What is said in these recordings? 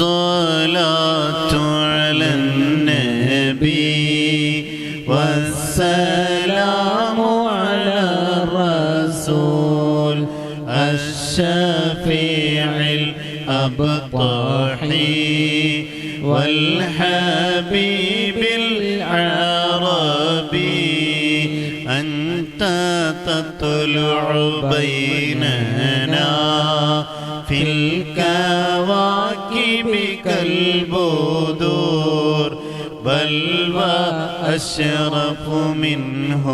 الصلاة على النبي والسلام على الرسول الشفيع الأبطحي والحبيب العربي أنت تطلع بيننا في الكواكب كالبدور بل وأشرف منه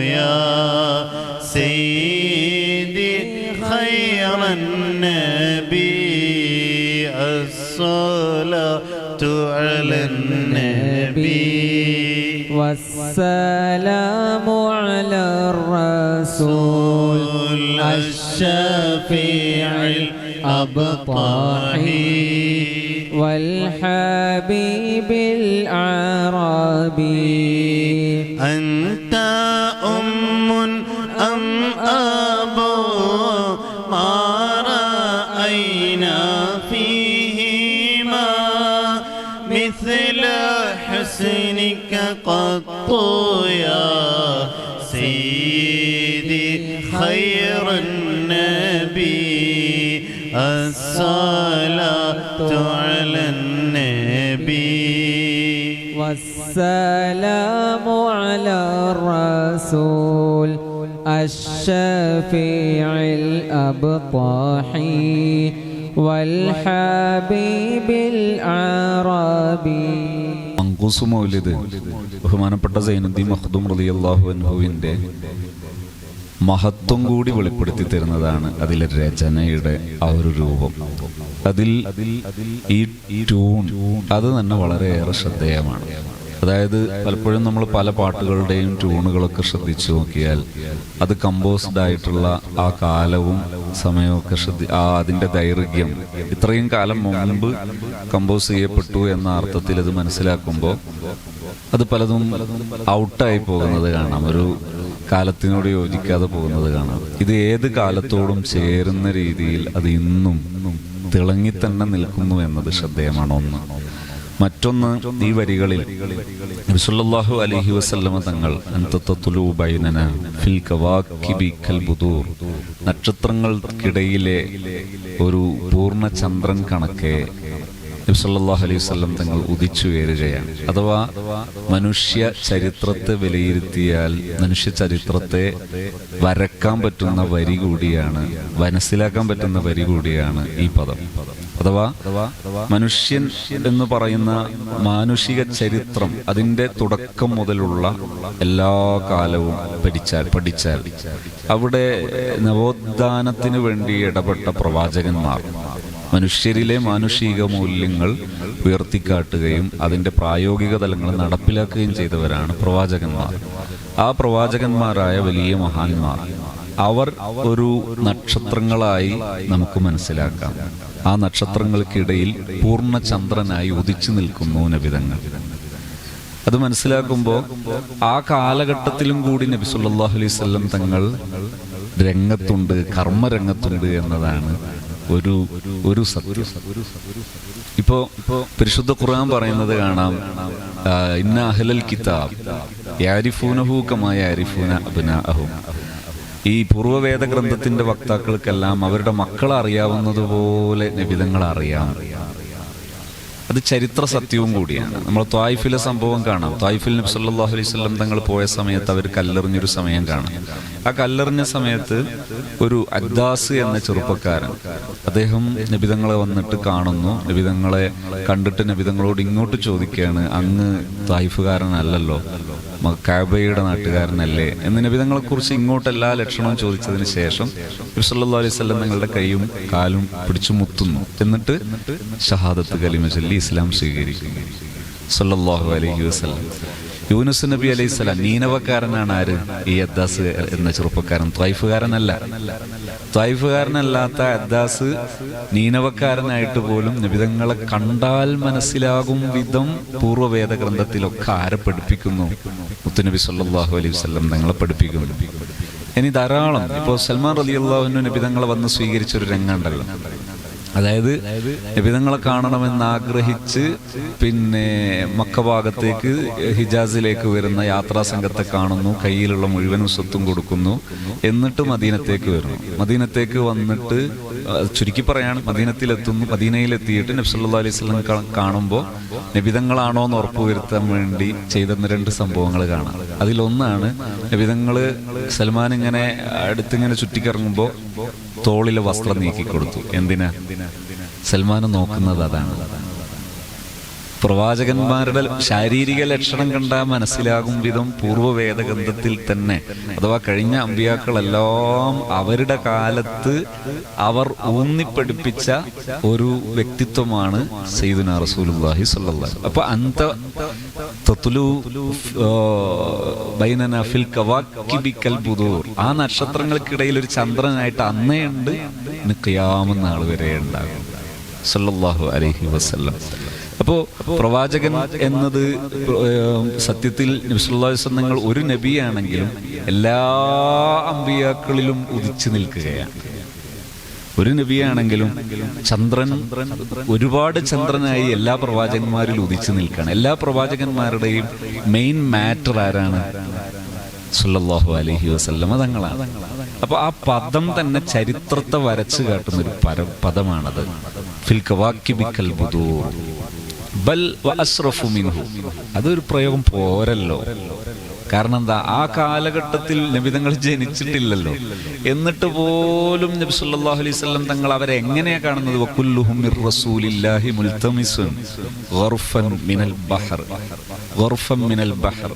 يا سيدي خير النبي. الصلاة على النبي. والسلام على الرسول الشفيع الأبطحي والحبيب العربي والسلام على الرسول الشفيع الأبطحي والحبيب العربي മങ്കൂസ് മൗലിദ് ബഹുമാനപ്പെട്ട സൈനുദ്ദീൻ മഖ്ദൂം റളിയല്ലാഹു അൻഹുവിന്റെ മഹത്വം കൂടി വെളിപ്പെടുത്തി തരുന്നതാണ് അതിലെ രചനയുടെ ആ ഒരു രൂപം അതിൽ ഈ ട്യൂൺ അത് തന്നെ വളരെയേറെ ശ്രദ്ധേയമാണ് അതായത് പലപ്പോഴും നമ്മൾ പല പാട്ടുകളുടെയും ട്യൂണുകളൊക്കെ ശ്രദ്ധിച്ചു നോക്കിയാൽ അത് കമ്പോസ്ഡ് ആയിട്ടുള്ള ആ കാലവും സമയമൊക്കെ ശ്രദ്ധി ആ അതിന്റെ ദൈർഘ്യം ഇത്രയും കാലം മുമ്പ് കമ്പോസ് ചെയ്യപ്പെട്ടു എന്ന അർത്ഥത്തിൽ അത് മനസ്സിലാക്കുമ്പോൾ അത് പലതും ഔട്ടായി പോകുന്നത് കാണാം. ഒരു കാലത്തിനോട് യോജിക്കാതെ പോകുന്നത് കാണാം. ഇത് ഏത് കാലത്തോടും ചേരുന്ന രീതിയിൽ അത് ഇന്നും തിളങ്ങി തന്നെ നിൽക്കുന്നു എന്നത് ശ്രദ്ധേയമാണ് ഒന്ന്. മറ്റൊന്ന് ഈ വരികളിൽ. നബിസല്ലല്ലാഹു അലൈഹി വസല്ലമ തങ്ങൾ ബൈനന ഫിൽ കവാക്കിബി കൽ നക്ഷത്രങ്ങൾക്കിടയിലെ ഒരു പൂർണ ചന്ദ്രൻ കണക്കെ നബ്സല്ലാഹു അലൈഹി വസല്ലം തങ്ങൾ ഉദിച്ചു ഉയരുകയാണ് അഥവാ മനുഷ്യ ചരിത്രത്തെ വിലയിരുത്തിയാൽ മനുഷ്യ ചരിത്രത്തെ വരക്കാൻ പറ്റുന്ന വരി കൂടിയാണ് മനസ്സിലാക്കാൻ പറ്റുന്ന വരി കൂടിയാണ് ഈ പദം. അഥവാ മനുഷ്യൻ എന്ന് പറയുന്ന മാനുഷിക ചരിത്രം അതിന്റെ തുടക്കം മുതലുള്ള എല്ലാ കാലവും പഠിച്ചാൽ പഠിച്ചാൽ അവിടെ നവോത്ഥാനത്തിന് വേണ്ടി ഇടപെട്ട പ്രവാചകന്മാർ മനുഷ്യരിലെ മാനുഷിക മൂല്യങ്ങൾ ഉയർത്തിക്കാട്ടുകയും അതിന്റെ പ്രായോഗിക തലങ്ങൾ നടപ്പിലാക്കുകയും ചെയ്തവരാണ് പ്രവാചകന്മാർ. ആ പ്രവാചകന്മാരായ വലിയ മഹാന്മാർ. അവർ ഒരു നക്ഷത്രങ്ങളായി നമുക്ക് മനസ്സിലാക്കാം. ആ നക്ഷത്രങ്ങൾക്കിടയിൽ പൂർണ ചന്ദ്രനായി ഉദിച്ചു നിൽക്കുന്നു നബിതങ്ങൾ. അത് മനസ്സിലാക്കുമ്പോൾ ആ കാലഘട്ടത്തിലും കൂടി നബി സല്ലല്ലാഹു അലൈഹി തങ്ങൾ രംഗത്തുണ്ട് കർമ്മരംഗത്തുണ്ട് എന്നതാണ് ഒരു ഒരു സത്യം. ഇപ്പോ ഇപ്പോ പരിശുദ്ധ ഖുർആൻ പറയുന്നത് കാണാം ഇന്ന അഹ്ലൽ കിതാബ് യാരിഫൂനഹു കമാ യാരിഫൂന ഈ പൂർവവേദ ഗ്രന്ഥത്തിന്റെ വക്താക്കൾക്കെല്ലാം അവരുടെ മക്കളെ അറിയാവുന്നതുപോലെ നബിതങ്ങൾ അറിയാം. അത് ചരിത്ര സത്യവും കൂടിയാണ്. നമ്മൾ ത്വായിഫിലെ സംഭവം കാണാം. ത്വായിഫിൽ നബി സല്ലല്ലാഹു അലൈഹി സ്വലം തങ്ങൾ പോയ സമയത്ത് അവർ കല്ലെറിഞ്ഞൊരു സമയം കാണാം. ആ കല്ലെറിഞ്ഞ സമയത്ത് ഒരു അദ്ദാസ് എന്ന ചെറുപ്പക്കാരൻ അദ്ദേഹം നബിതങ്ങളെ വന്നിട്ട് കാണുന്നു. നബിതങ്ങളെ കണ്ടിട്ട് നബിതങ്ങളോട് ഇങ്ങോട്ട് ചോദിക്കുകയാണ് അങ്ങ് ത്വായിഫുകാരനല്ലല്ലോ. കാബയുടെ നാട്ടുകാരനല്ലേ? എന്ന് നബിതങ്ങളെ കുറിച്ച് ഇങ്ങോട്ടെല്ലാ ലക്ഷണവും ചോദിച്ചതിന് ശേഷം സല്ലല്ലാഹു അലൈഹി വസല്ലം തങ്ങളുടെ കൈയും കാലും പിടിച്ചു മുത്തുന്നു. എന്നിട്ട് ഷഹാദത്ത് കലിമ ചൊല്ലി ഇസ്ലാം സ്വീകരിക്കുന്നു. സല്ലല്ലാഹു അലൈഹി വസല്ലം. യൂനുസ് നബി അലൈഹി സ്വലാം നീനവക്കാരനാണ് ആര്? ഈ അദ്ദാസ് എന്ന ചെറുപ്പക്കാരൻ. ത്വൈഫുകാരനല്ല ത്വൈഫുകാരനല്ലാത്ത അദ്ദാസ് നീനവക്കാരനായിട്ട് പോലും നിബിതങ്ങളെ കണ്ടാൽ മനസ്സിലാകും വിധം പൂർവവേദ ഗ്രന്ഥത്തിലൊക്കെ ആരെ പഠിപ്പിക്കുന്നു? മുത്തുനബി സല്ലാഹു അലൈഹി വസല്ലം തങ്ങളെ പഠിപ്പിക്കുന്നു. ഇനി ധാരാളം. ഇപ്പോൾ സൽമാൻ റലിയുള്ള അള്ളാഹുവിന് വന്ന് സ്വീകരിച്ചൊരു രംഗമുണ്ടല്ലോ അതായത് നബിതങ്ങളെ കാണണമെന്ന് ആഗ്രഹിച്ച് പിന്നെ മക്ക ഭാഗത്തേക്ക് ഹിജാസിലേക്ക് വരുന്ന യാത്രാ സംഘത്തെ കാണുന്നു. കയ്യിലുള്ള മുഴുവനും സ്വത്തും കൊടുക്കുന്നു. എന്നിട്ട് മദീനത്തേക്ക് വരുന്നു. മദീനത്തേക്ക് വന്നിട്ട് ചുരുക്കി പറയാണ് മദീനത്തിലെത്തുന്നു. മദീനയിലെത്തിയിട്ട് നബ്സല്ലാ അലൈഹി സ്വലം കാണുമ്പോൾ നബിതങ്ങളാണോ എന്ന് ഉറപ്പുവരുത്താൻ വേണ്ടി ചെയ്തെന്ന രണ്ട് സംഭവങ്ങൾ കാണാം. അതിലൊന്നാണ് നബിതങ്ങൾ സൽമാൻ ഇങ്ങനെ അടുത്തിങ്ങനെ ചുറ്റിക്കിറങ്ങുമ്പോൾ തോളിലെ വസ്ത്രം നീക്കിക്കൊടുത്തു എന്തിനാ? സൽമാൻ നോക്കുന്നത് അതാണ്. പ്രവാചകന്മാരുടെ ശാരീരിക ലക്ഷണം കണ്ടാൽ മനസ്സിലാകും വിധം പൂർവവേദഗ്രന്ഥത്തിൽ തന്നെ. അഥവാ കഴിഞ്ഞ അമ്പിയാക്കളെല്ലാം അവരുടെ കാലത്ത് അവർ ഊന്നിപ്പടിപ്പിച്ച ഒരു വ്യക്തിത്വമാണ് സയ്യിദുന റസൂലുള്ളാഹി സ്വല്ലല്ലാഹു അപ്പൊ അന്ത തത്ലു ബൈനന ഫിൽ കവാക്കിബിക്കൽ ബുദൂർ. ആ നക്ഷത്രങ്ങൾക്കിടയിൽ ഒരു ചന്ദ്രനായിട്ട് അന്നേയുണ്ട് ഇന്ന് ഖിയാമത്ത് നാൾ വരെ ഉണ്ടാകും. സല്ലല്ലാഹു അലൈഹി വസല്ലം. അപ്പോ പ്രവാചകൻ എന്നത് സത്യത്തിൽ നിങ്ങൾ ഒരു നബിയാണെങ്കിലും എല്ലാ അമ്പിയാക്കളിലും ഉദിച്ചു നിൽക്കുകയാണ്. ഒരു നബിയാണെങ്കിലും ചന്ദ്രൻ ഒരുപാട് ചന്ദ്രനായി എല്ലാ പ്രവാചകന്മാരിലും ഉദിച്ചു നിൽക്കുകയാണ്. എല്ലാ പ്രവാചകന്മാരുടെയും മെയിൻ മാറ്റർ ആരാണ്? സുല്ലാഹു അലഹി വസല്ലമ തങ്ങളാണ്. അപ്പൊ ആ പദം തന്നെ ചരിത്രത്തെ വരച്ചു കാട്ടുന്ന ഒരു പര പദമാണത്. ഫിൽ ബുദൂർ. ബൽ മിൻഹു. അതൊരു പ്രയോഗം പോരല്ലോ. കാരണം എന്താ? ആ കാലഘട്ടത്തിൽ നബിതങ്ങൾ ജനിച്ചിട്ടില്ലല്ലോ. എന്നിട്ട് പോലും നബി സല്ലല്ലാഹു അലൈഹി വസല്ലം തങ്ങൾ അവരെ എങ്ങനെയാ കാണുന്നത്? വകുല്ലുഹും മിർ റസൂലില്ലാഹി മിനൽ ബഹർ. മിനൽ ബഹർ.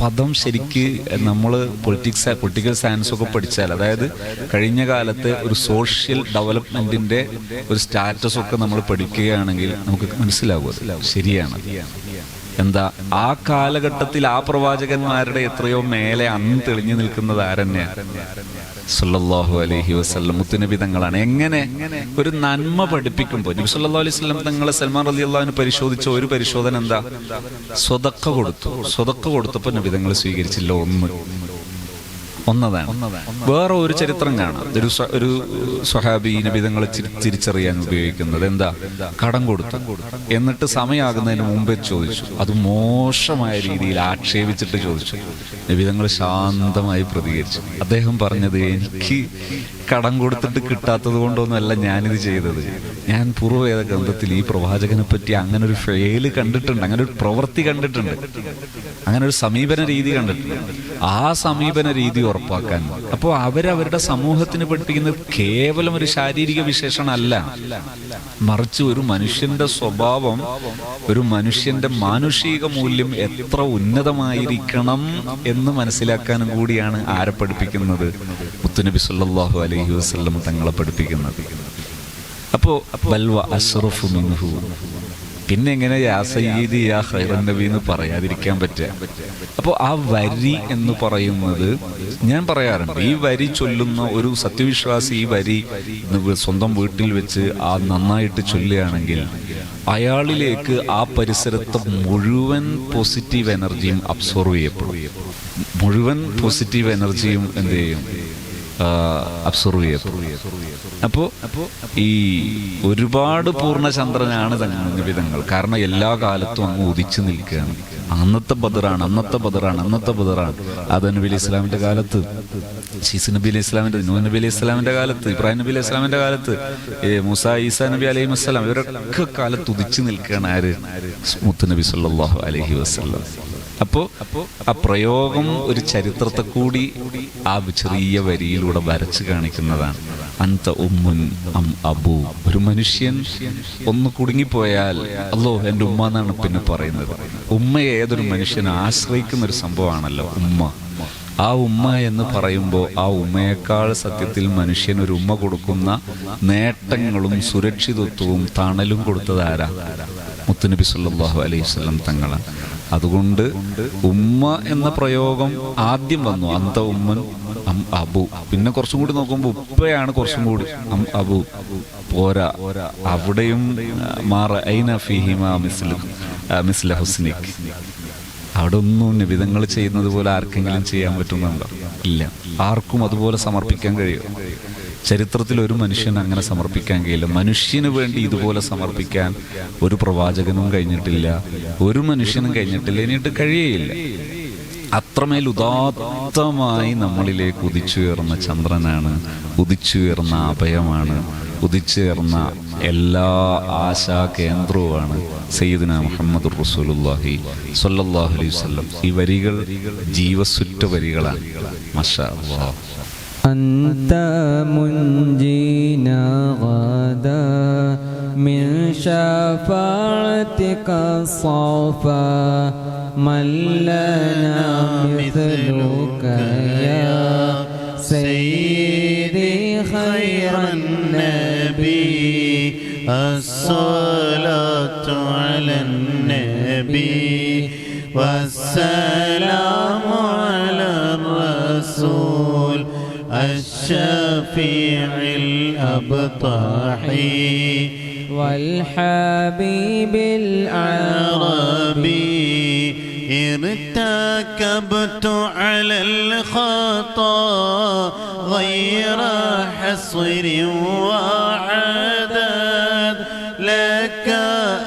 പദം ശരിക്ക് നമ്മൾ പൊളിറ്റിക്സ് പൊളിറ്റിക്കൽ സയൻസ് ഒക്കെ പഠിച്ചാൽ അതായത് കഴിഞ്ഞ കാലത്തെ ഒരു സോഷ്യൽ ഡെവലപ്മെന്റിന്റെ ഒരു സ്റ്റാറ്റസ് ഒക്കെ നമ്മൾ പഠിക്കുകയാണെങ്കിൽ നമുക്ക് മനസ്സിലാകും അത് ശരിയാണ്. എന്താ ആ കാലഘട്ടത്തിൽ ആ പ്രവാചകന്മാരുടെ എത്രയോ മേലെ അന്ന് തെളിഞ്ഞു നിൽക്കുന്നത് ആരെന്നെയാണ് സല്ലല്ലാഹു അലഹി വസ്ലം മുത്തുനബി തങ്ങളാണ് എങ്ങനെ ഒരു നന്മ പഠിപ്പിക്കുമ്പോൾ നബി സല്ലല്ലാഹു അലൈഹി സ്വലം തങ്ങളെ സൽമാൻ അലി അള്ളാഹുവിന് പരിശോധിച്ച ഒരു പരിശോധന എന്താ? സ്വതക്ക കൊടുത്തു. സ്വതക്ക കൊടുത്തപ്പോൾ നബി തങ്ങൾ സ്വീകരിച്ചില്ല ഒന്ന്. ഒന്നതാണ്. വേറെ ഒരു ചരിത്രം കാണാം. ഒരു ഒരു സ്വഹാബി നബിതങ്ങൾ തിരിച്ചറിയാൻ ഉപയോഗിക്കുന്നത് എന്താ? കടം കൊടുത്തു. എന്നിട്ട് സമയമാകുന്നതിന് മുമ്പേ ചോദിച്ചു. അത് മോശമായ രീതിയിൽ ആക്ഷേപിച്ചിട്ട് ചോദിച്ചു. നബിതങ്ങൾ ശാന്തമായി പ്രതികരിച്ചു. അദ്ദേഹം പറഞ്ഞത് എനിക്ക് കടം കൊടുത്തിട്ട് കിട്ടാത്തത് കൊണ്ടൊന്നുമല്ല ഞാനിത് ചെയ്തത്. ഞാൻ പൂർവവേദ ഗ്രന്ഥത്തിൽ ഈ പ്രവാചകനെ പറ്റി അങ്ങനെ ഒരു ഫെയിൽ കണ്ടിട്ടുണ്ട് അങ്ങനെ ഒരു പ്രവൃത്തി കണ്ടിട്ടുണ്ട്. അങ്ങനെ ഒരു സമീപന രീതി കണ്ടിട്ടുണ്ട്. ആ സമീപന രീതി ഉറപ്പാക്കാൻ. അപ്പോൾ അവരവരുടെ സമൂഹത്തിന് പഠിപ്പിക്കുന്നത് കേവലം ഒരു ശാരീരിക വിശേഷണമല്ല. മറിച്ച് ഒരു മനുഷ്യന്റെ സ്വഭാവം ഒരു മനുഷ്യന്റെ മാനുഷിക മൂല്യം എത്ര ഉന്നതമായിരിക്കണം എന്ന് മനസ്സിലാക്കാനും കൂടിയാണ് ആരെ പഠിപ്പിക്കുന്നത്. മുത്തുനബി സല്ലാഹു അലൈഹി വസ്ലം തങ്ങളെ പഠിപ്പിക്കുന്നത്. അപ്പോ അഷ്റഫു മിൻഹു. പിന്നെ എങ്ങനെ യാ സയ്യിദി യാ പറയാതിരിക്കാൻ പറ്റുക? അപ്പോൾ ആ വരി എന്ന് പറയുന്നത് ഞാൻ പറയാറുണ്ട് ഈ വരി ചൊല്ലുന്ന ഒരു സത്യവിശ്വാസി ഈ വരി സ്വന്തം വീട്ടിൽ വെച്ച് ആ നന്നായിട്ട് ചൊല്ലുകയാണെങ്കിൽ അയാളിലേക്ക് ആ പരിസരത്തെ മുഴുവൻ പോസിറ്റീവ് എനർജിയും അബ്സോർവ് ചെയ്യപ്പെടും. മുഴുവൻ പോസിറ്റീവ് എനർജിയും എന്ത് ചെയ്യും? അബ്സോർവ് ചെയ്യപ്പെടും അപ്പോ ഈ ഒരുപാട് പൂർണചന്ദ്രനാണ് വിധങ്ങൾ കാരണം എല്ലാ കാലത്തും അങ്ങ് ഉദിച്ചു നിൽക്കുകയാണ്. അന്നത്തെ ബദറാണ് അന്നത്തെ ബദറാണ് അന്നത്തെ ബദറാണ്. അത് നബി അലി ഇസ്ലാമിന്റെ കാലത്ത്. ഷീസ് നബി അലി ഇസ്ലാമിന്റെ നൂ നബി അലി ഇസ്ലാമിന്റെ കാലത്ത് ഇബ്രാഹിം നബി അലി ഇസ്ലാമിന്റെ കാലത്ത് മൂസ ഈസ നബി അലൈഹി വസ്ലാം ഇവരൊക്കെ കാലത്ത് ഉദിച്ചു നിൽക്കുകയാണ് ആര്? മുത്ത് നബി സല്ലല്ലാഹു അലൈഹി വസല്ലം അപ്പോ ആ പ്രയോഗം ഒരു ചരിത്രത്തെ കൂടി ആ ചെറിയ വരിയിലൂടെ വരച്ചു കാണിക്കുന്നതാണ്. അന്ത ഉമ്മുൻ അം അബു. ഒരു മനുഷ്യൻ ഒന്ന് കുടുങ്ങിപ്പോയാൽ അല്ലോ എന്റെ ഉമ്മ എന്നാണ് പിന്നെ പറയുന്നത്. ഉമ്മയെ ഏതൊരു മനുഷ്യനെ ആശ്രയിക്കുന്ന ഒരു സംഭവമാണല്ലോ ഉമ്മ. ആ ഉമ്മ എന്ന് പറയുമ്പോൾ ആ ഉമ്മയേക്കാൾ സത്യത്തിൽ മനുഷ്യൻ ഒരു ഉമ്മ കൊടുക്കുന്ന നേട്ടങ്ങളും സുരക്ഷിതത്വവും തണലും കൊടുത്തതാരാ മുത്തുനബി സല്ലാഹു അലൈഹി സ്വലം തങ്ങളാണ് അതുകൊണ്ട് ഉമ്മ എന്ന പ്രയോഗം ആദ്യം വന്നു. അന്ത ഉമ്മൻ അം അബു. പിന്നെ കുറച്ചും കൂടി നോക്കുമ്പോൾ ഉപ്പയാണ് കുറച്ചും കൂടി. അം അബു. പോരാ. അവിടെയും മാറ. ഐന മിസ്ല ഹുസ്നിക്. അവിടെ ഒന്നും നിബിധങ്ങൾ ചെയ്യുന്നത് പോലെ ആർക്കെങ്കിലും ചെയ്യാൻ പറ്റുന്നുണ്ടോ? ഇല്ല. ആർക്കും അതുപോലെ സമർപ്പിക്കാൻ കഴിയും? ചരിത്രത്തിൽ ഒരു മനുഷ്യൻ അങ്ങനെ സമർപ്പിക്കാൻ കഴിയില്ല. മനുഷ്യന് വേണ്ടി ഇതുപോലെ സമർപ്പിക്കാൻ ഒരു പ്രവാചകനും കഴിഞ്ഞിട്ടില്ല. ഒരു മനുഷ്യനും കഴിഞ്ഞിട്ടില്ല. ഇനിയിട്ട് കഴിയയില്ല. അത്രമേൽ ഉദാത്തമായി നമ്മളിലേക്ക് ഉദിച്ചുയർന്ന ചന്ദ്രനാണ്. ഉദിച്ചുയർന്ന അഭയമാണ്. ഉദിച്ചുയർന്ന എല്ലാ ആശാ കേന്ദ്രവുമാണ് സയ്യിദിന മുഹമ്മദ് റസൂലുല്ലാഹി സ്വല്ലല്ലാഹു അലൈഹി വസല്ലം. ഈ വരികൾ ജീവസുറ്റ വരികളാണ്. മഷാ أنت منجينا غدا من شفاعتك الصفا من لنا مثلك يا سيدي خير النبي. الصلاة على النبي. والسلام الشفيع الأبطحي والحبيب العربي. عربي ارتكبت على الخطا غير حصر وعدد. لك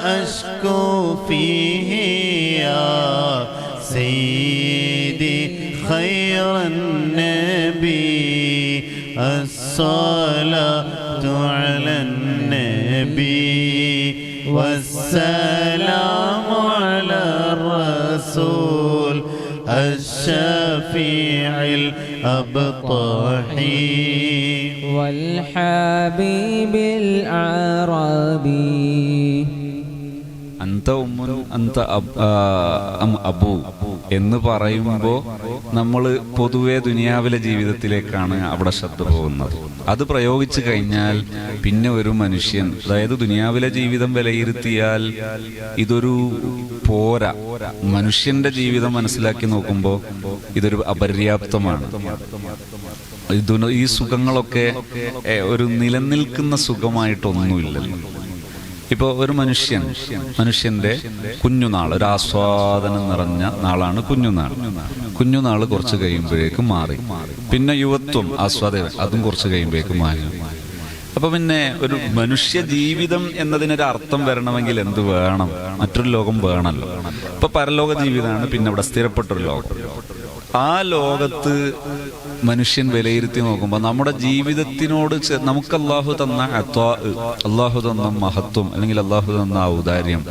أشكو فيه يا سيدي خير النبي. الصلاة على النبي والسلام على الرسول الشفيع الأبطحي والحبيب العربي أنت أم أنت أب آه، أم أبو؟ എന്ന് പറയുമ്പോൾ നമ്മൾ പൊതുവെ ദുനിയാവിലെ ജീവിതത്തിലേക്കാണ് അവിടെ ശ്രദ്ധ പോകുന്നത്. അത് പ്രയോഗിച്ചു കഴിഞ്ഞാൽ പിന്നെ ഒരു മനുഷ്യൻ അതായത് ദുനിയാവിലെ ജീവിതം വിലയിരുത്തിയാൽ ഇതൊരു പോരാ. മനുഷ്യന്റെ ജീവിതം മനസ്സിലാക്കി നോക്കുമ്പോൾ ഇതൊരു അപര്യാപ്തമാണ്. ഈ സുഖങ്ങളൊക്കെ ഒരു നിലനിൽക്കുന്ന സുഖമായിട്ടൊന്നുമില്ലല്ലോ. ഇപ്പോൾ ഒരു മനുഷ്യൻ മനുഷ്യന്റെ കുഞ്ഞുനാൾ ഒരു ആസ്വാദനം നിറഞ്ഞ നാളാണ് കുഞ്ഞുനാൾ. കുഞ്ഞുനാൾ കുറച്ച് കഴിയുമ്പോഴേക്കും മാറി. പിന്നെ യുവത്വം ആസ്വാദനം അതും കുറച്ച് കഴിയുമ്പോഴേക്കും മാറി. അപ്പൊ പിന്നെ ഒരു മനുഷ്യ ജീവിതം എന്നതിനൊരു അർത്ഥം വരണമെങ്കിൽ എന്ത് വേണം? മറ്റൊരു ലോകം വേണമല്ലോ. ഇപ്പൊ പരലോക ജീവിതമാണ് പിന്നെ ഇവിടെ സ്ഥിരപ്പെട്ടൊരു ലോകം. ആ ലോകത്ത് മനുഷ്യൻ വിലയിരുത്തി നോക്കുമ്പോൾ നമ്മുടെ ജീവിതത്തിനോട് നമുക്ക് അള്ളാഹു തന്ന അള്ളാഹു തന്ന മഹത്വം അല്ലെങ്കിൽ അള്ളാഹു തന്ന ഔദാര്യം.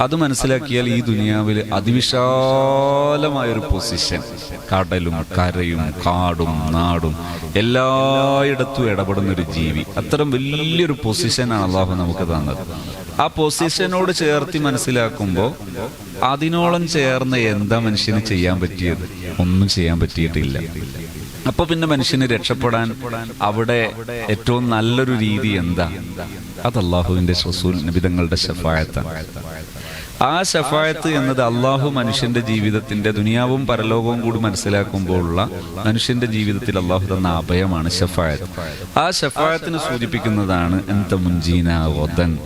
അത് മനസ്സിലാക്കിയാൽ ഈ ദുനിയാവിൽ അതിവിശാലമായൊരു പൊസിഷൻ. കടലും കരയും കാടും നാടും എല്ലായിടത്തും ഇടപെടുന്ന ഒരു ജീവി. അത്തരം വലിയൊരു പൊസിഷനാണ് അള്ളാഹു നമുക്ക് തന്നത്. ആ പൊസിഷനോട് ചേർത്തി മനസ്സിലാക്കുമ്പോൾ അതിനോളം ചേർന്ന് എന്താ മനുഷ്യന് ചെയ്യാൻ പറ്റിയത്? ഒന്നും ചെയ്യാൻ പറ്റിയിട്ടില്ല. അപ്പൊ പിന്നെ മനുഷ്യന് രക്ഷപ്പെടാൻ അവിടെ ഏറ്റവും നല്ലൊരു രീതി എന്താ? അത് അള്ളാഹുവിന്റെ റസൂൽ നബിതങ്ങളുടെ ശഫായത്താണ്. ആ ശഫായത്ത് എന്നത് അള്ളാഹു മനുഷ്യന്റെ ജീവിതത്തിന്റെ ദുനിയാവും പരലോകവും കൂടി മനസ്സിലാക്കുമ്പോഴുള്ള മനുഷ്യന്റെ ജീവിതത്തിൽ അള്ളാഹു തന്ന അഭയമാണ് ശഫായത്ത്. ആ ശഫായത്തിന് സൂചിപ്പിക്കുന്നതാണ് എന്ത മുൻജീന വദൻ.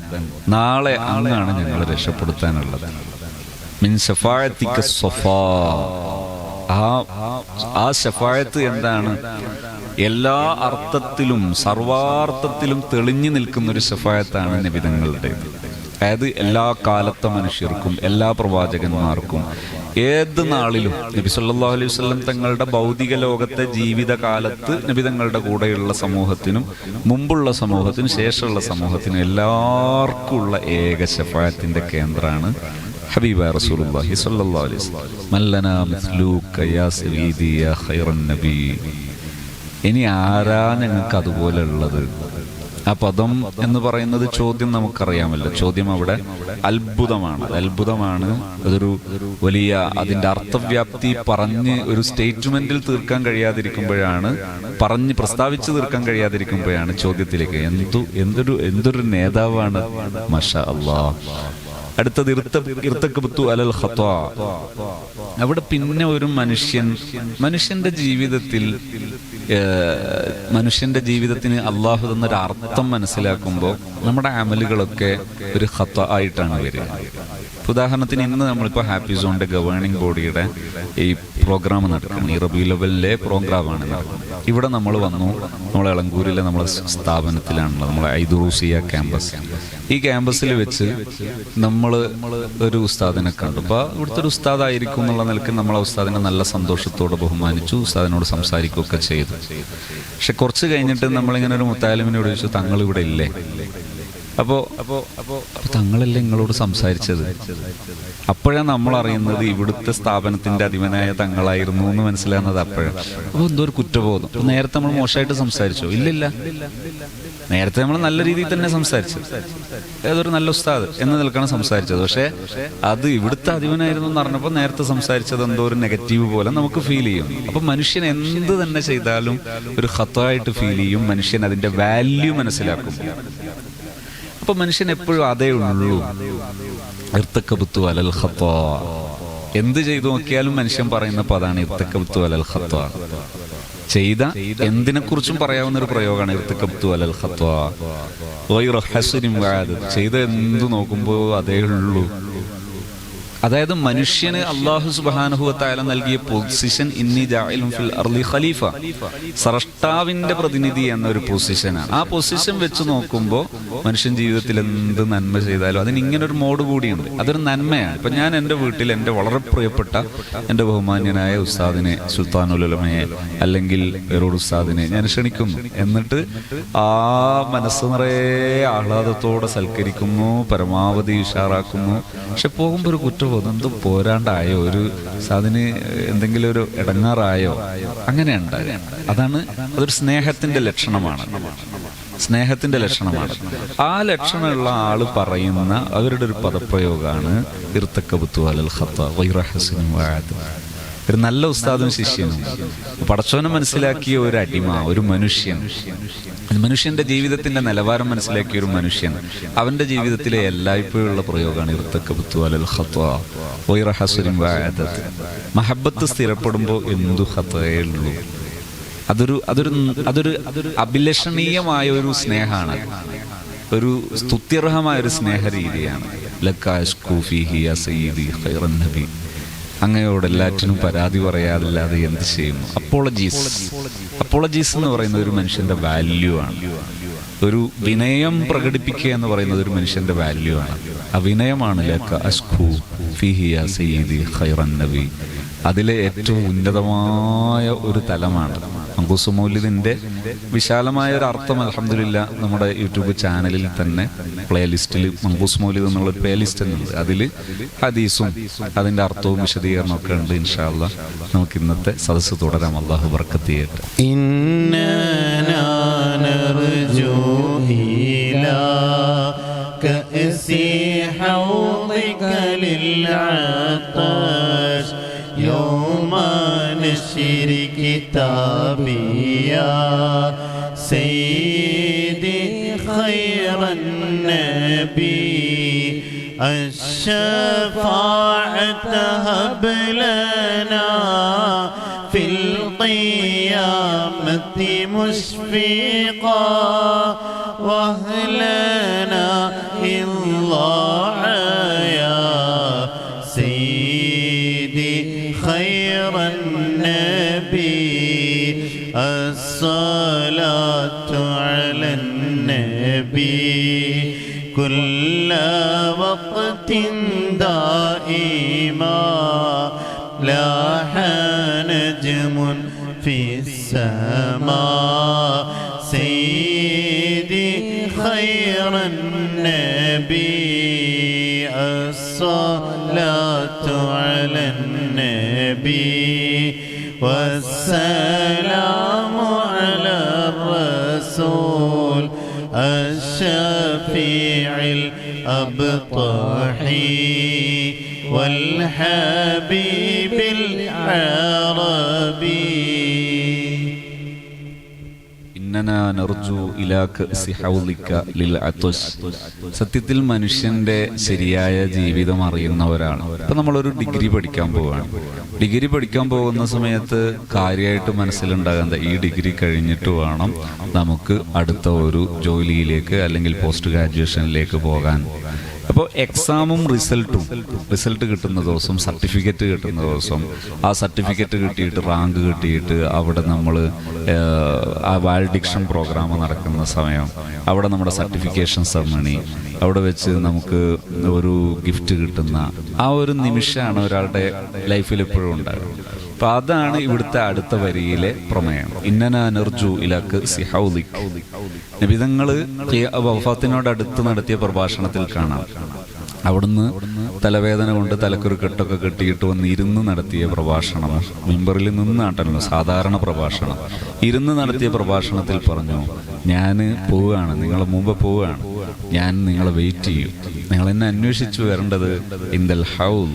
നാളെ അങ്ങാണ് ഞങ്ങൾ രക്ഷപ്പെടുത്താനുള്ളത്. മിൻ ഷഫായത്തിക്ക് സ്വഫാ. ആ ആ ശഫായത്ത് എന്താണ്? എല്ലാ അർത്ഥത്തിലും സർവാർത്ഥത്തിലും തെളിഞ്ഞു നിൽക്കുന്ന ഒരു ശഫായത്താണ് നിബിധങ്ങളുടെ അതായത് എല്ലാ കാലത്തെ മനുഷ്യർക്കും എല്ലാ പ്രവാചകന്മാർക്കും ഏത് നാളിലും നബി സല്ലല്ലാഹു അലൈഹി വസ്ലം തങ്ങളുടെ ഭൗതിക ലോകത്തെ ജീവിതകാലത്ത് നബി തങ്ങളുടെ കൂടെയുള്ള സമൂഹത്തിനും മുമ്പുള്ള സമൂഹത്തിനും ശേഷമുള്ള സമൂഹത്തിനും എല്ലാവർക്കും ഉള്ള ഏക ശഫായത്തിന്റെ കേന്ദ്രമാണ് ഹബീബ റസൂലുള്ളാഹി സ്വല്ലല്ലാഹു അലൈഹി വസല്ലം. മല്ലന മിസ്ലൂക യാ സയ്യിദി യാ ഖൈറൻ ഇനി ആരാ ഞങ്ങൾക്ക് അതുപോലെ ഉള്ളത്? ആ പദം എന്ന് പറയുന്നത് ചോദ്യം നമുക്കറിയാമല്ലോ. ചോദ്യം അവിടെ അത്ഭുതമാണ്. അത് അത്ഭുതമാണ്. അതൊരു വലിയ അതിന്റെ അർത്ഥവ്യാപ്തി പറഞ്ഞ് ഒരു സ്റ്റേറ്റ്മെന്റിൽ തീർക്കാൻ കഴിയാതിരിക്കുമ്പോഴാണ് പറഞ്ഞ് പ്രസ്താവിച്ച് തീർക്കാൻ കഴിയാതിരിക്കുമ്പോഴാണ് ചോദ്യത്തിലേക്ക്. എന്തു എന്തൊരു എന്തൊരു നേതാവാണ്? മഷ അള്ളാ അടുത്തത് ഇർത്ത ഇർത്തക്കബത്തു അലൽ ഖത്വാ അവിടെ പിന്നെ ഒരു മനുഷ്യൻ മനുഷ്യന്റെ ജീവിതത്തിൽ മനുഷ്യന്റെ ജീവിതത്തിന് അള്ളാഹു തന്നൊരു അർത്ഥം മനസ്സിലാക്കുമ്പോൾ നമ്മുടെ അമലുകളൊക്കെ ഒരു ഹത്ത ആയിട്ടാണ് വരിക. ഉദാഹരണത്തിന് ഇന്ന് നമ്മളിപ്പോൾ ഹാപ്പി സോണിന്റെ ഗവേണിംഗ് ബോഡിയുടെ ഈ പ്രോഗ്രാം നടക്കുന്നത് ഈ റബി ലെവലിലെ പ്രോഗ്രാമാണ് ഇവിടെ നമ്മൾ വന്നു. നമ്മൾ ഇളങ്കൂരിലെ നമ്മളെ സ്ഥാപനത്തിലാണല്ലോ നമ്മളെ ഐദുറൂസിയ ക്യാമ്പസ്. ഈ ക്യാമ്പസിൽ വെച്ച് നമ്മൾ ഒരു ഉസ്താദിനെ കണ്ടു. അപ്പോൾ ഇവിടുത്തെ ഒരു ഉസ്താദായിരിക്കും എന്നുള്ള നിലയ്ക്ക് നമ്മൾ ആ ഉസ്താദിനെ നല്ല സന്തോഷത്തോടെ ബഹുമാനിച്ചു ഉസ്താദിനോട് സംസാരിക്കുകയൊക്കെ ചെയ്തു. പക്ഷെ കുറച്ച് കഴിഞ്ഞിട്ട് നമ്മളിങ്ങനെ ഒരു മുത്താലിമിനോട് ചോദിച്ചു തങ്ങൾ ഇവിടെ ഇല്ലേ? അപ്പോ അപ്പോ അപ്പോ തങ്ങളല്ലേ നിങ്ങളോട് സംസാരിച്ചത്? അപ്പോഴാണ് നമ്മൾ അറിയുന്നത് ഇവിടുത്തെ സ്ഥാപനത്തിന്റെ അധിപനായ തങ്ങളായിരുന്നു എന്ന് മനസ്സിലാകുന്നത് അപ്പോഴാണ് അപ്പൊ എന്തോ ഒരു കുറ്റബോധം. നേരത്തെ നമ്മൾ മോശമായിട്ട് സംസാരിച്ചോ? ഇല്ലില്ല. നേരത്തെ നമ്മൾ നല്ല രീതിയിൽ തന്നെ സംസാരിച്ചു ഏതൊരു നല്ല ഉസ്താദ് എന്ന് നിൽക്കണം സംസാരിച്ചത്. പക്ഷേ അത് ഇവിടുത്തെ അധിപനായിരുന്നു എന്ന് പറഞ്ഞപ്പോൾ നേരത്തെ സംസാരിച്ചത് എന്തോ ഒരു നെഗറ്റീവ് പോലെ നമുക്ക് ഫീൽ ചെയ്യും. അപ്പൊ മനുഷ്യൻ എന്ത് തന്നെ ചെയ്താലും ഒരു ഹത്തായിട്ട് ഫീൽ ചെയ്യും. മനുഷ്യൻ അതിന്റെ വാല്യൂ മനസ്സിലാക്കും. അപ്പൊ മനുഷ്യൻ എപ്പോഴും അതേ ഉള്ളൂ. ഇർത്തക്കബുത്തു അലൽ ഖത്വാ എന്ത് ചെയ്തു നോക്കിയാലും മനുഷ്യൻ പറയുന്ന പദാണ് ഇർത്തക്കബുത്തു അലൽ ഹത്വ ചെയ്ത എന്തിനെ കുറിച്ചും പറയാവുന്ന ഒരു പ്രയോഗമാണ് ഇർത്തക്കബുത്തു അലൽ ഹത്വ. ചെയ്ത എന്ത് നോക്കുമ്പോ അതേ ഉള്ളൂ. അതായത് മനുഷ്യന് അള്ളാഹു സുബാനുഹുവത്തായ നൽകിയ പൊസിഷൻ ഇന്നി ജാഇലും ഫിൽ അർലി ഖലീഫ. സ്രഷ്ടാവിന്റെ പ്രതിനിധി എന്നൊരു പൊസിഷനാണ് ആ പൊസിഷൻ വെച്ച് നോക്കുമ്പോൾ മനുഷ്യൻ ജീവിതത്തിൽ എന്ത് നന്മ ചെയ്താലും അതിന് ഇങ്ങനെ ഒരു മോഡ് കൂടിയുണ്ട്. അതൊരു നന്മയാണ്. ഇപ്പൊ ഞാൻ എന്റെ വീട്ടിൽ എന്റെ വളരെ പ്രിയപ്പെട്ട എന്റെ ബഹുമാന്യനായ ഉസ്താദിനെ സുൽത്താനുലമയെ അല്ലെങ്കിൽ വേറൊരു ഉസ്താദിനെ ഞാൻ ക്ഷണിക്കുന്നു. എന്നിട്ട് ആ മനസ്സ് നിറയെ ആഹ്ലാദത്തോടെ സൽക്കരിക്കുന്നു പരമാവധി ഉഷാറാക്കുന്നു. പക്ഷെ പോകുമ്പോൾ ഒരു കുറ്റബോധം എന്തോ പോരാണ്ടായോ ഒരു അതിന് എന്തെങ്കിലും ഒരു ഇടങ്ങാറായോ? അങ്ങനെ അതാണ് അതൊരു സ്നേഹത്തിന്റെ ലക്ഷണമാണ്. സ്നേഹത്തിന്റെ ലക്ഷണമാണ്. ആ ലക്ഷണമുള്ള ആൾ പറയുന്ന അവരുടെ ഒരു പദപ്രയോഗമാണ് ഇർത്തക്കബുത്തു അലൽ ഖത്ത. ഒരു നല്ല ഉസ്താദും ശിഷ്യനും. പടച്ചോനെ മനസ്സിലാക്കിയ ഒരു അടിമ ഒരു മനുഷ്യൻ. മനുഷ്യന്റെ ജീവിതത്തിന്റെ നിലവാരം മനസ്സിലാക്കിയ ഒരു മനുഷ്യൻ. അവന്റെ ജീവിതത്തിലെ എല്ലായ്പ്പോഴുള്ള പ്രയോഗമാണ്. മഹബത്ത് സ്ഥിരപ്പെടുമ്പോൾ എന്തു ഉള്ളൂ? അതൊരു അതൊരു അതൊരു അഭിലഷണീയമായ ഒരു സ്നേഹമാണ്. ഒരു സ്തുത്യർഹമായ ഒരു സ്നേഹ രീതിയാണ് ലക്കാഷ് കൂഫി ഹിയ സയ്യിദി ഖൈറൻ നബി. അങ്ങയോട് എല്ലാറ്റിനും പരാതി പറയാതില്ലാതെ എന്ത് ചെയ്യും? അപ്പോളജീസ് അപ്പോളജീസ് എന്ന് പറയുന്ന ഒരു മനുഷ്യന്റെ വാല്യൂ ആണ്. ഒരു വിനയം പ്രകടിപ്പിക്കുക എന്ന് പറയുന്നത് ഒരു മനുഷ്യന്റെ വാല്യൂ ആണ്. ആ വിനയമാണ് അതിലെ ഏറ്റവും ഉന്നതമായ ഒരു തലമാണ്. മങ്കൂസ് മൗലിദിന്റെ വിശാലമായ ഒരു അർത്ഥം അലഹമില്ല നമ്മുടെ യൂട്യൂബ് ചാനലിൽ തന്നെ പ്ലേലിസ്റ്റിൽ മങ്കൂസ് മൗലിദ് എന്നുള്ള ഒരു പ്ലേലിസ്റ്റ് ഉണ്ട് അതിൽ ഹദീസും അതിന്റെ അർത്ഥവും വിശദീകരണവും ഒക്കെ ഉണ്ട് ഇൻഷാല്ല നമുക്ക് ഇന്നത്തെ സദസ്സ് തുടരാം അള്ളാഹു ബർക്കത്ത് ചെയ്യട്ടെ إننا نرجو إلى كأس حوضك للعطش كتابي يا سيدي خير النبي. الشفاعة هب لنا في القيامة مشفقا. وأهلنا الصلاة على النبي. كل وقت دائما لاح نجم في السماء. سيدي خير النبي. الصلاة على النبي. والسلام أبطحي والحبيب. നർജു സത്യത്തിൽ മനുഷ്യന്റെ ശരിയായ ജീവിതം അറിയുന്നവരാണ്. ഇപ്പൊ നമ്മളൊരു ഡിഗ്രി പഠിക്കാൻ പോവാണ്. ഡിഗ്രി പഠിക്കാൻ പോകുന്ന സമയത്ത് കാര്യമായിട്ട് മനസ്സിലുണ്ടാകുന്ന ഈ ഡിഗ്രി കഴിഞ്ഞിട്ട് വേണം നമുക്ക് അടുത്ത ഒരു ജോലിയിലേക്ക് അല്ലെങ്കിൽ പോസ്റ്റ് ഗ്രാജുവേഷനിലേക്ക് പോകാൻ. അപ്പോൾ എക്സാമും റിസൾട്ടും റിസൾട്ട് കിട്ടുന്ന ദിവസം സർട്ടിഫിക്കറ്റ് കിട്ടുന്ന ദിവസം. ആ സർട്ടിഫിക്കറ്റ് കിട്ടിയിട്ട് റാങ്ക് കിട്ടിയിട്ട് അവിടെ നമ്മൾ ആ വാലിഡിക്ഷൻ പ്രോഗ്രാം നടക്കുന്ന സമയം അവിടെ നമ്മുടെ സർട്ടിഫിക്കേഷൻ സെറമണി അവിടെ വെച്ച് നമുക്ക് ഒരു ഗിഫ്റ്റ് കിട്ടുന്ന ആ ഒരു നിമിഷമാണ് ഒരാളുടെ ലൈഫിൽ എപ്പോഴും ഉണ്ടാകുന്നത്. അപ്പൊ അതാണ് ഇവിടുത്തെ അടുത്ത വരിയിലെ പ്രമേയം. ഇന്നന നിർജു ഇലക്ക് നിബിതങ്ങൾ വഫാത്തിനോട് അടുത്ത് നടത്തിയ പ്രഭാഷണത്തിൽ കാണാം. അവിടുന്ന് തലവേദന കൊണ്ട് തലക്കൊരു കെട്ടൊക്കെ കെട്ടിയിട്ട് വന്ന് ഇരുന്ന് നടത്തിയ പ്രഭാഷണം. മിമ്പറിൽ നിന്നാട്ടല്ലോ സാധാരണ പ്രഭാഷണം. ഇരുന്ന് നടത്തിയ പ്രഭാഷണത്തിൽ പറഞ്ഞു ഞാൻ പോവുകയാണ് നിങ്ങളെ മുമ്പ് പോവുകയാണ്. ഞാൻ നിങ്ങളെ വെയിറ്റ് ചെയ്യും. നിങ്ങൾ എന്നെ അന്വേഷിച്ചു വരേണ്ടത് ഇന്ദൽ ഹൗൽ.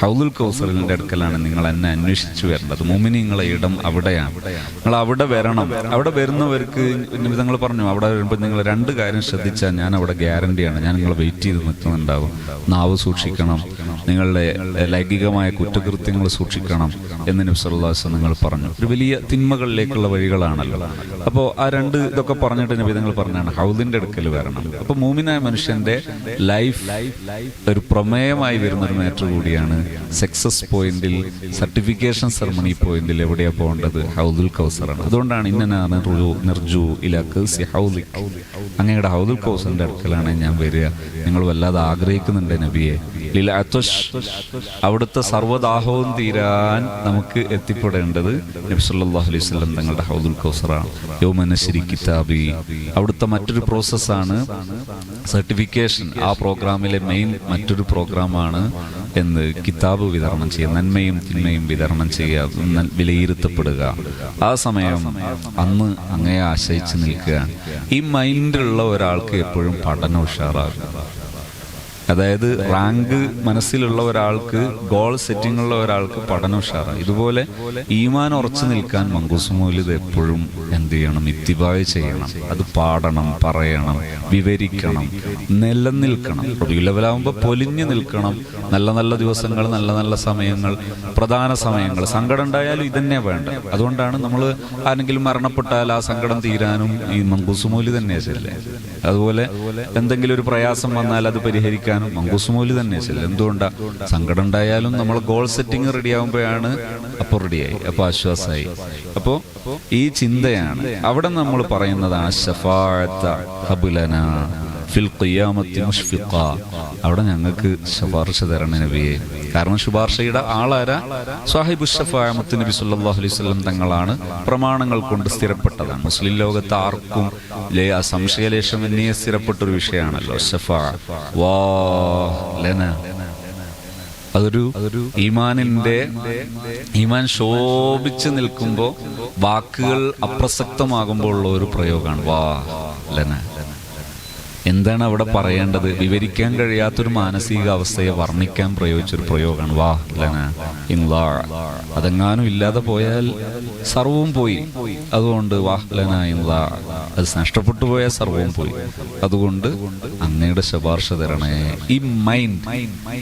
ഹൗലുൽ കൗസറിന്റെ അടുക്കലാണ് നിങ്ങൾ എന്നെ അന്വേഷിച്ചു വരേണ്ടത്. മുമിനിങ്ങളെ ഇടം അവിടെയാണ്. നിങ്ങൾ അവിടെ വരണം. അവിടെ വരുന്നവർക്ക് നിങ്ങൾ പറഞ്ഞു. അവിടെ വരുമ്പോൾ നിങ്ങൾ രണ്ട് കാര്യം ശ്രദ്ധിച്ചാൽ ഞാൻ അവിടെ ഗ്യാരണ്ടിയാണ്. ഞാൻ നിങ്ങളെ വെയിറ്റ് ചെയ്ത് നിൽക്കുന്നുണ്ടാവും. നാവ് സൂക്ഷിക്കണം. നിങ്ങളുടെ ലൈംഗികമായ കുറ്റകൃത്യങ്ങൾ സൂക്ഷിക്കണം എന്ന് നബ്സല്ലാസ് നിങ്ങൾ പറഞ്ഞു. ഒരു വലിയ തിന്മകളിലേക്കുള്ള വഴികളാണല്ലോ. അപ്പോൾ ആ രണ്ട് ഇതൊക്കെ പറഞ്ഞിട്ട് നബി നിങ്ങൾ പറഞ്ഞാണ് ഹൗദിന്റെ അടുക്കൽ വരണം. അപ്പോൾ മൂമിനായ മനുഷ്യന്റെ ലൈഫ് ഒരു പ്രമേയമായി വരുന്ന ഒരു മാറ്റർ കൂടിയാണ്. സക്സസ് പോയിന്റിൽ സർട്ടിഫിക്കേഷൻ സെറമണി പോയിന്റിൽ എവിടെയാണ് പോകേണ്ടത്? ഹൗദുൽ കൗസറാണ്. അതുകൊണ്ടാണ് ഇന്നനാണ് നിർജു ഇലാക്ക് അങ്ങയുടെ ഹൗദുൽ കൗസറിന്റെ അടുക്കലാണ് ഞാൻ വരിക. നിങ്ങൾ വല്ലാതെ ആഗ്രഹിക്കുന്നുണ്ട് നബിയെ. അവിടുത്തെ സർവദാഹവും തീരാൻ നമുക്ക് എത്തിപ്പെടേണ്ടത് നബി സല്ലല്ലാഹു അലൈഹി തങ്ങളുടെ ഹൗദുൽ കൗസറാണ്. യോമനശ്ശേരി കിതാബി. അവിടുത്തെ മറ്റൊരു പ്രോസസ്സാണ് സർട്ടിഫിക്കേഷൻ ആ പ്രോഗ്രാമിലെ മെയിൻ മറ്റൊരു പ്രോഗ്രാമാണ് എന്ന് കിതാബ് വിതരണം ചെയ്യുക നന്മയും തിന്മയും വിതരണം ചെയ്യുക വിലയിരുത്തപ്പെടുക. ആ സമയം അന്ന് അങ്ങയെ ആശ്രയിച്ച് നിൽക്കുക ഈ മൈൻഡുള്ള ഒരാൾക്ക് എപ്പോഴും പഠനം ഉഷാറാകും. അതായത് റാങ്ക് മനസ്സിലുള്ള ഒരാൾക്ക് ഗോൾ സെറ്റിംഗ് ഉള്ള ഒരാൾക്ക് പഠനം ഉഷാറാണ്. ഇതുപോലെ ഈമാൻ ഉറച്ചു നിൽക്കാൻ മങ്കുസുമൂലിത് എപ്പോഴും എന്ത് ചെയ്യണം? ഇത്തിബായ് ചെയ്യണം. അത് പാടണം പറയണം വിവരിക്കണം നിലനിൽക്കണം. ലെവലാകുമ്പോൾ പൊലിഞ്ഞു നിൽക്കണം. നല്ല നല്ല ദിവസങ്ങൾ നല്ല നല്ല സമയങ്ങൾ പ്രധാന സമയങ്ങൾ. സങ്കടം ഉണ്ടായാലും ഇതന്നെ വേണ്ട. അതുകൊണ്ടാണ് നമ്മൾ ആരെങ്കിലും മരണപ്പെട്ടാൽ ആ സങ്കടം തീരാനും ഈ മങ്കുസുമൂലി മൗലി തന്നെ ചെല്ലേ അതുപോലെ എന്തെങ്കിലും ഒരു പ്രയാസം വന്നാൽ അത് പരിഹരിക്കാനും മങ്കൂസുമൂലി തന്നെ. ചെല്ലും എന്തുകൊണ്ടാ? സങ്കടം ഉണ്ടായാലും നമ്മൾ ഗോൾ സെറ്റിംഗ് റെഡി ആകുമ്പോഴാണ് അപ്പോൾ റെഡിയായി അപ്പോൾ ആശ്വാസമായി. അപ്പോൾ ഈ ചിന്തയാണ് അവിടെ നമ്മൾ പറയുന്നതാണ് ഷഫാഴത്ത ഹബുലന. ഫിൽ ഖിയാമത്തി അവിടെ ഞങ്ങൾക്ക് ശുപാർശ തരണ നബിയെ. കാരണം ശുപാർശയുടെ ആളാരാ? സാഹിബു ഷഫാമത്ത് നബി സല്ലാഹു അലൈഹി തങ്ങളാണ് പ്രമാണങ്ങൾ കൊണ്ട് സ്ഥിരപ്പെട്ടതാണ്. മുസ്ലിം ലോകത്ത് ആർക്കും സംശയലേശം എന്നേ സ്ഥിരപ്പെട്ട ഒരു വിഷയമാണല്ലോ. ഷഫാ വാ ലന. അതൊരു ഈമാനിന്റെ ഈമാൻ ശോഭിച്ച് നിൽക്കുമ്പോൾ വാക്കുകൾ അപ്രസക്തമാകുമ്പോൾ ഉള്ള ഒരു പ്രയോഗമാണ്. വാ ലന. എന്താണ് അവിടെ പറയേണ്ടത്? വിവരിക്കാൻ കഴിയാത്തൊരു മാനസികാവസ്ഥയെ വർണിക്കാൻ പ്രയോഗിച്ചൊരു പ്രയോഗമാണ് വാ ലന ഇൻലാ അതെങ്ങാനും ഇല്ലാതെ പോയാൽ സർവവും പോയി. അതുകൊണ്ട് വാഹ്ലന ഇൻലാ അത് നഷ്ടപ്പെട്ടു പോയാൽ സർവവും പോയി. അതുകൊണ്ട് അങ്ങയുടെ ശുപാർശ തരണേ. ഈ മൈൻഡ്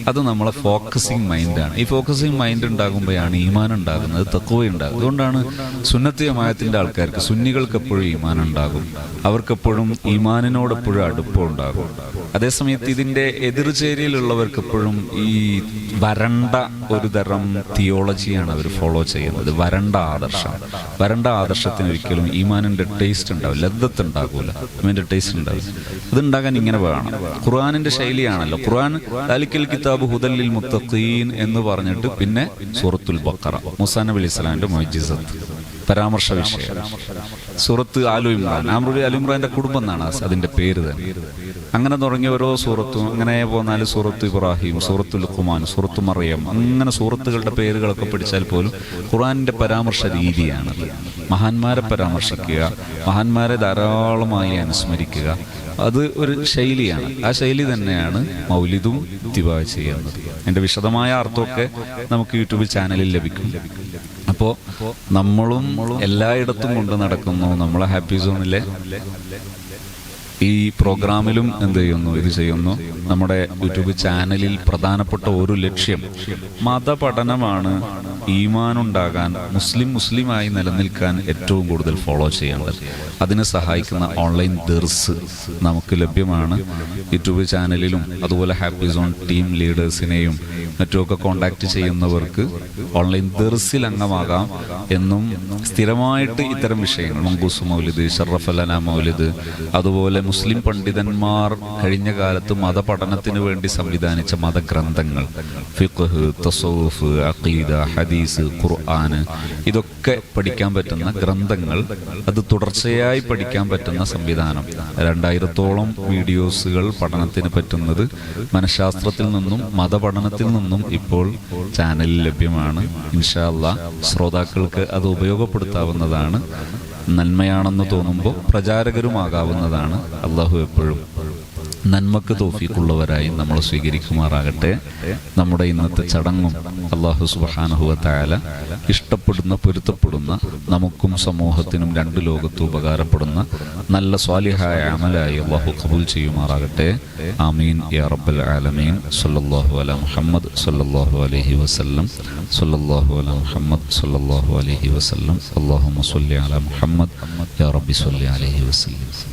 അത് നമ്മളെ ഫോക്കസിങ് മൈൻഡാണ് ഈ ഫോക്കസിങ് മൈൻഡ് ഉണ്ടാകുമ്പോഴാണ് ഈമാൻ ഉണ്ടാകുന്നത് തക്കുവ ഉണ്ടാകും അതുകൊണ്ടാണ് സുന്നത്തിയമായത്തിന്റെ ആൾക്കാർക്ക് സുന്നികൾക്ക് എപ്പോഴും ഈമാൻ ഉണ്ടാകും. അവർക്കെപ്പോഴും ഈമാനിനോട് എപ്പോഴും അടുപ്പം ഉണ്ടാകും. അതേസമയത്ത് ഇതിന്റെ എതിർചേരിയിലുള്ളവർക്ക് എപ്പോഴും ഈ വരണ്ട ഒരു തരം തിയോളജിയാണ് അവർ ഫോളോ ചെയ്യുന്നത്. വരണ്ട ആദർശം. വരണ്ട ആദർശത്തിന് ഒരിക്കലും ഈമാനിന്റെ ടേസ്റ്റ് ഉണ്ടാവില്ല ലദ്ദത്ത് ഉണ്ടാകൂല ഇമാന്റെ ടേസ്റ്റ് ഉണ്ടാവില്ല. ഇതുണ്ടാകാൻ ഇങ്ങനെ വേണം. ഖുർആാനിന്റെ ശൈലിയാണല്ലോ. ഖുർആൻ താലിക്കൽ കിതാബ് ഹുദല്ലിൽ മുത്തഖീൻ എന്ന് പറഞ്ഞിട്ട് പിന്നെ സൂറത്തുൽ ബക്കറ മുസാ നബി അലൈഹി സ്വലാമിന്റെ മൊയ്ജിസത്ത് പരാമർശ വിഷയം സൂറത്ത് ആലു ഇമ്രാൻ. ആമറുൽ അലു ഇമ്രാന്റെ കുടുംബം എന്നാണ് അതിന്റെ പേര് തന്നെ. അങ്ങനെ തുടങ്ങിയ ഓരോ സൂറത്തും അങ്ങനെ പോന്നാൽ സൂറത്ത് ഇബ്രാഹിം സൂറത്ത് ലുക്കുമാൻ സൂറത്ത് മറിയം അങ്ങനെ സൂറത്തുകളുടെ പേരുകളൊക്കെ പിടിച്ചാൽ പോലും ഖുറാനിന്റെ പരാമർശ രീതിയാണ് മഹാന്മാരെ പരാമർശിക്കുക മഹാന്മാരെ ധാരാളമായി അനുസ്മരിക്കുക അത് ഒരു ശൈലിയാണ്. ആ ശൈലി തന്നെയാണ് മൗലിദും തിവാ ചെയ്യുന്നത്. എന്റെ വിശദമായ അർത്ഥമൊക്കെ നമുക്ക് യൂട്യൂബ് ചാനലിൽ ലഭിക്കും. അപ്പോൾ നമ്മളും എല്ലായിടത്തും കൊണ്ട് നടക്കുന്നു. നമ്മളെ ഹാപ്പി സോണിലെ ഈ പ്രോഗ്രാമിലും എന്ത് ചെയ്യുന്നു? ഇത് ചെയ്യുന്നു. നമ്മുടെ യൂട്യൂബ് ചാനലിൽ പ്രധാനപ്പെട്ട ഒരു ലക്ഷ്യം മതപഠനമാണ് ഈമാനുണ്ടാകാൻ മുസ്ലിം മുസ്ലിമായി നിലനിൽക്കാൻ ഏറ്റവും കൂടുതൽ ഫോളോ ചെയ്യേണ്ടത്. അതിനെ സഹായിക്കുന്ന ഓൺലൈൻ ദർസ് നമുക്ക് ലഭ്യമാണ്. യൂട്യൂബ് ചാനലിലും അതുപോലെ ഹാപ്പി സോൺ ടീം ലീഡേഴ്സിനെയും മറ്റുമൊക്കെ കോണ്ടാക്ട് ചെയ്യുന്നവർക്ക് ഓൺലൈൻ ദർസിൽ അംഗമാകാം എന്നും സ്ഥിരമായിട്ട് ഇത്തരം വിഷയങ്ങൾ. മങ്കൂസ് മൗലിദ് ഷറഫലന മൗലിദ് അതുപോലെ മുസ്ലിം പണ്ഡിതന്മാർ കഴിഞ്ഞ കാലത്ത് മതപഠനത്തിന് വേണ്ടി സംവിധാനിച്ച മതഗ്രന്ഥങ്ങൾ. ഫിഖ് തസൗഫ് അഖീദ ഹദീസ് ഖുർആൻ ഇതൊക്കെ പഠിക്കാൻ പറ്റുന്ന ഗ്രന്ഥങ്ങൾ. അത് തുടർച്ചയായി പഠിക്കാൻ പറ്റുന്ന സംവിധാനം. രണ്ടായിരത്തോളം വീഡിയോസുകൾ പഠനത്തിന് പറ്റുന്നത് മനഃശാസ്ത്രത്തിൽ നിന്നും മതപഠനത്തിൽ നിന്നും ഇപ്പോൾ ചാനലിൽ ലഭ്യമാണ്. ഇൻഷാല്ല ശ്രോതാക്കൾക്ക് അത് ഉപയോഗപ്പെടുത്താവുന്നതാണ്. നന്മയാണെന്ന് തോന്നുമ്പോൾ പ്രചാരകരുമാകാവുന്നതാണ് അള്ളാഹു എപ്പോഴും. നന്മക്ക് തോഫിക്കുള്ളവരായി നമ്മൾ സ്വീകരിക്കുമാറാകട്ടെ. നമ്മുടെ ഇന്നത്തെ ചടങ്ങും അള്ളാഹു സുബാനുഹുവത്തായാല ഇഷ്ടപ്പെടുന്ന പൊരുത്തപ്പെടുന്ന നമുക്കും സമൂഹത്തിനും രണ്ട് ലോകത്തും ഉപകാരപ്പെടുന്ന നല്ല സ്വാലിഹായ അമലായി അള്ളാഹു കബൂൽ ചെയ്യുമാറാകട്ടെ. ആമീൻ യാ റബ്ബൽ ആലമീൻ. സല്ലല്ലാഹു അല മുഹമ്മദ് സല്ലല്ലാഹു അലഹി വസല്ലം. സല്ലല്ലാഹു അല മുഹമ്മദ് സല്ലല്ലാഹു അലഹി വസല്ലം. അള്ളാഹു സ്വല്ലി അല മുഹമ്മദ്. യാ റബ്ബി സല്ലി അലൈഹി വസല്ലം.